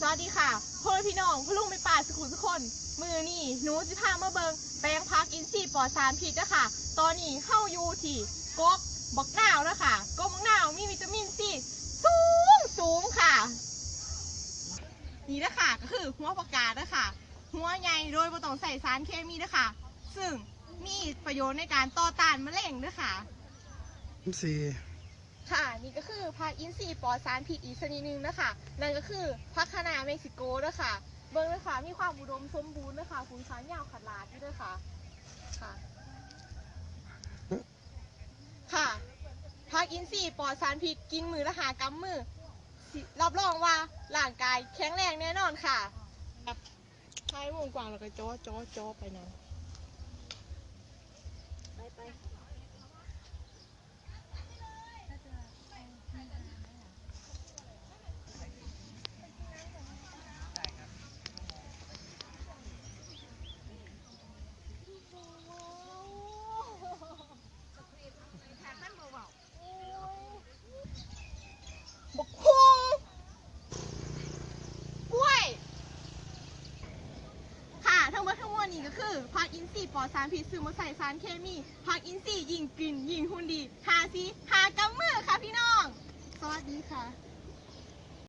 สวัสดีค่ะพ่อแม่พี่น้องพ่อลุงไม่ป่าสกุลทุกคน มือนี่หนูจะพามาเบิงแปลงพักอินทรีย์ปลอดสารพิษนะคะตอนนี้เข้าอยู่ที่กกบักนาวนะคะกกบักนาวมีวิตามินซีสูงสูงค่ะ นี่นะคะก็คือหัวประกาศนะคะหัวใหญ่โดยบ่ต้องใส่สารเคมีนะคะซึ่งมีประโยชน์ในการต่อต้านมะเร็งด้วยค่ะสี่ ค่ะนี่ก็คือผักอินทรีย์ปลอดสารพิษอีกชนิดหนึงนะคะนั่นก็คือผักคะน้าเม็กซิโกนะคะเบิ้งนะคะมีความอุดมสมบูรณ์นะคะคุณค้ายาวขนาดนี้ด้วยค่ะค่ะ ค่ะผักอินทรีย์ปลอดสารพิษกินมือละหากำมือสิรับรองว่าร่างกายแข็งแรงแน่นอนค่ะใช้วงกว้างแล้วก็โจ้โจ้โจ้ไปนะไปไป บกคุงกล้วย ค่ะ ทั้งหมดทั้งมวล นี้ก็คือผักอินทรีย์ปลอดสารพิษซื้อมาใส่สารเคมีผักอินทรีย์ยิงกลิ่นยิงหุ่นดีหาซีหากำมือค่ะพี่น้อง สวัสดีค่ะ